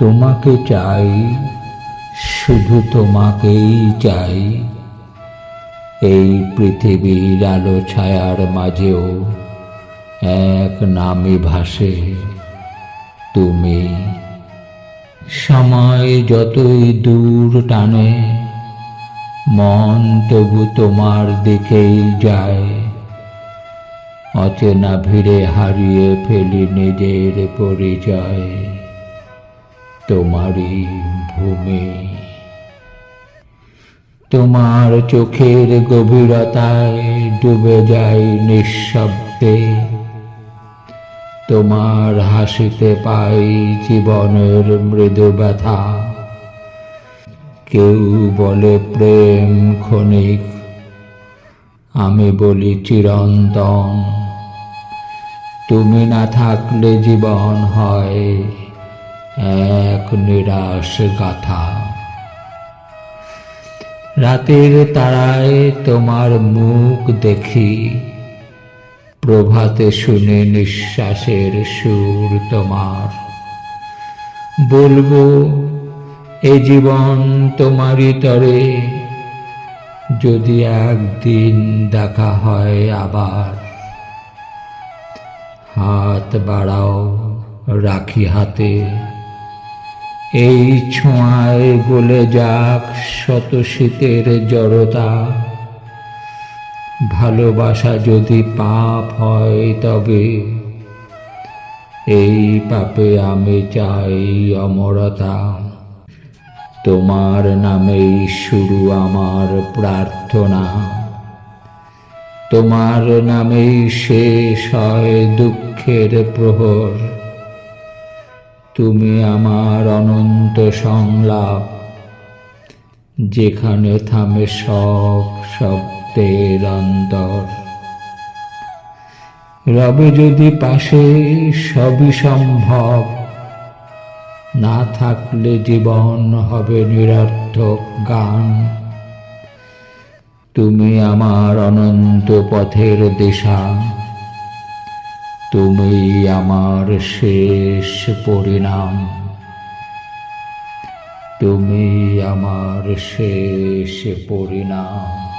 তোমাকে চাই, শুধু তোমাকেই চাই। এই পৃথিবীর আলো ছায়ার মাঝেও এক নামে ভাসে, তুমি। সময় যতই দূর টানে, মন তবু তোমার দিকেই যায়। অচেনা ভিড়ে হারিয়ে ফেলি নিজের পরিচয়। তোমারই ভূমি। তোমার চোখের গভীরতায় ডুবে যাই নিঃশব্দে। তোমার হাসিতে পাই জীবনের মৃদু ব্যথা। কেউ বলে প্রেম ক্ষণিক, আমি বলি চিরন্তন। তুমি না থাকলে জীবন হয় এক নিরাশ গাথা। রাতের তারায় তোমার মুখ দেখি, প্রভাতে শুনে নিঃশ্বাসের সুর তোমার। বলব, এ জীবন তোমারই তরে, যদি একদিন দেখা হয় আবার। হাত বাড়াও রাখি হাতে। এই ছোঁয়ায় গলে যাক শত শীতের জড়তা। ভালোবাসা যদি পাপ হয় তবে, এই পাপে আমি চাই অমরতা। তোমার নামেই শুরু আমার প্রার্থনা। তোমার নামেই শেষ হয় দুঃখের প্রহর। তুমি আমার অনন্ত সংলাপ, যেখানে থামে সব শব্দের অন্তর। রবে যদি পাশে সবই সম্ভব, না থাকলে জীবন হবে নিরর্থক গান। তুমি আমার অনন্ত পথের দিশা তুমি আমার শেষ পরিণাম। তুমি আমার শেষ পরিণাম।